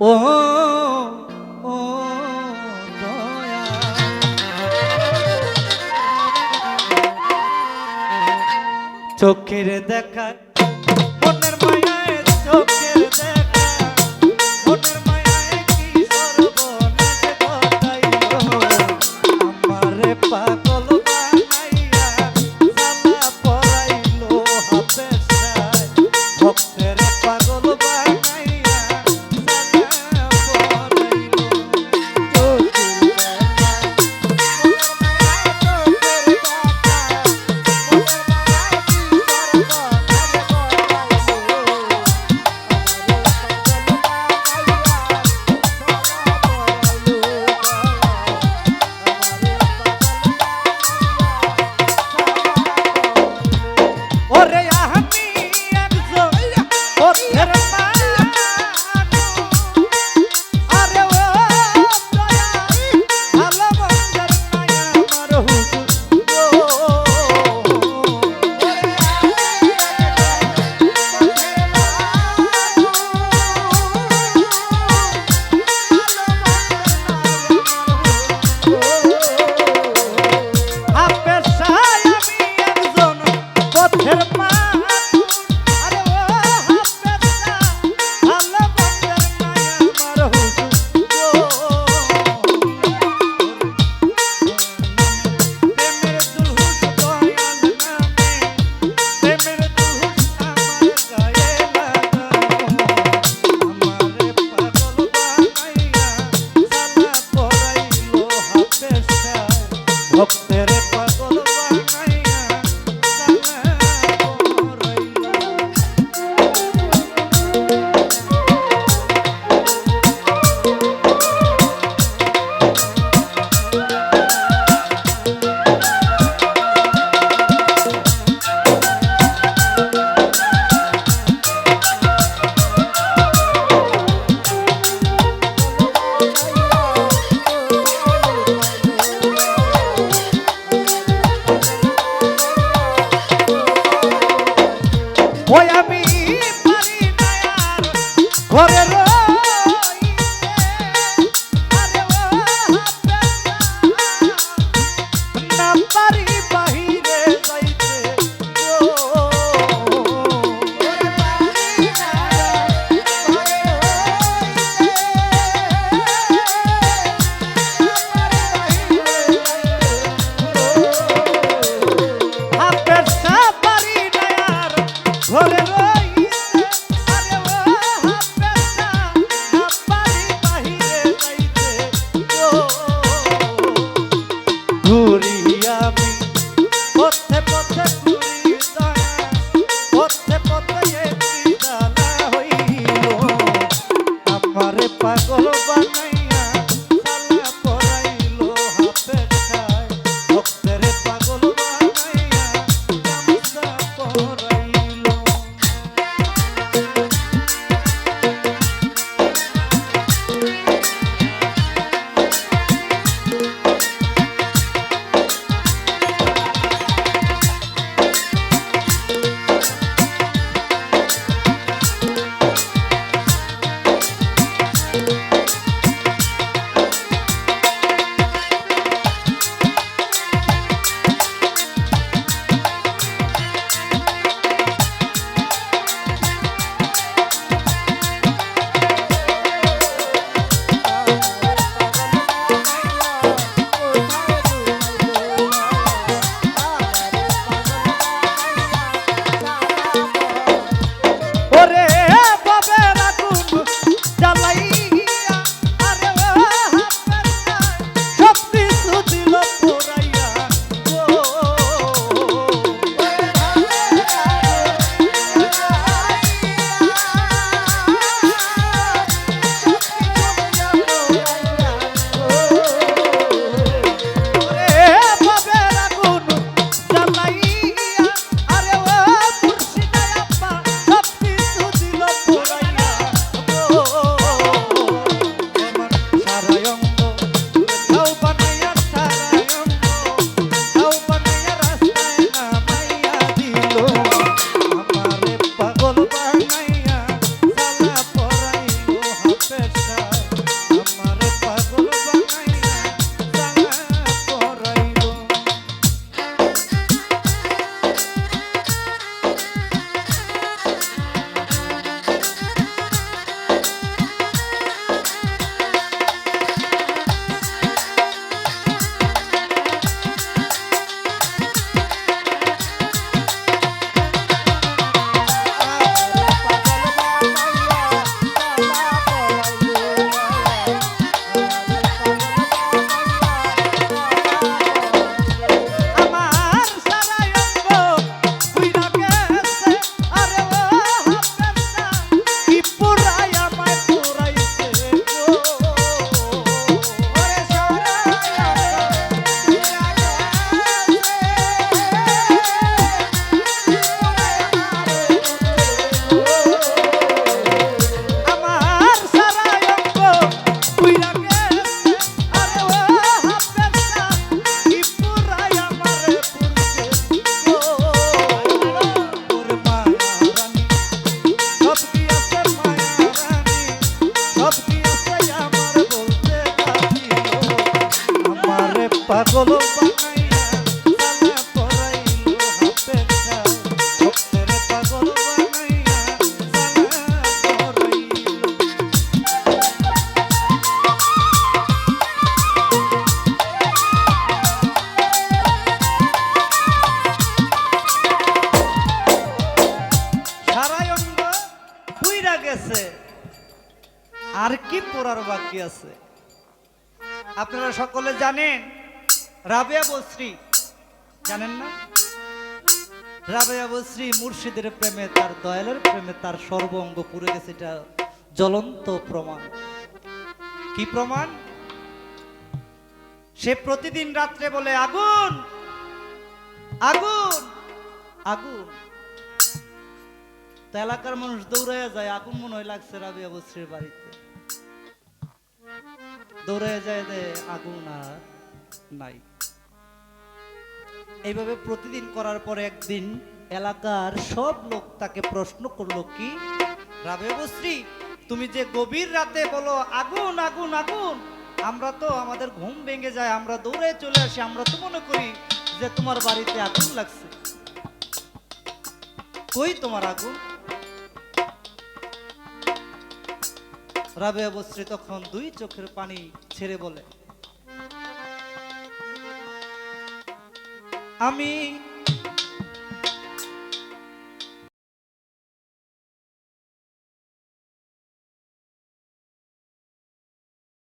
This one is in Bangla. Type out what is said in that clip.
ও চোখের দেখা মনের মায়ায় পাগল বানাই পুইরা গেছে। আর কি পড়ার বাকি আছে? আপনারা সকলে জানেন রাবেয়া বশ্রী জানেন না? রাবেয়া বশ্রী মুর্শিদের প্রেমে তার দয়ালের প্রেমে তার সর্ব অঙ্গ পুড়ে গেছে, এটা জ্বলন্ত প্রমাণ। কি প্রমাণ? সে প্রতিদিন রাত্রে বলে, আগুন! আগুন! আগুন! তো এলাকার মানুষ দৌড়াইয়া যায়, আগুন মনে হয় লাগছে রাবিয়া বস্রীর বাড়িতে। দৌড়াইয়া যায় আগুন আর নাই। এইভাবে প্রতিদিন করার পরে একদিন এলাকার সব লোক তাকে প্রশ্ন করল কি? রাবিয়া বস্রী তুমি যে গভীর রাতে বলো, আগুন আগুন আগুন, আমরা তো আমাদের ঘুম ভেঙে যায়, আমরা দৌড়ে চলে আসি, আমরা তো মনে করি যে তোমার বাড়িতে আগুন লাগছে। কই তোমার আগুন? রাবে বস্রী তখন দুই চোখের পানি ছেড়ে বলে আমি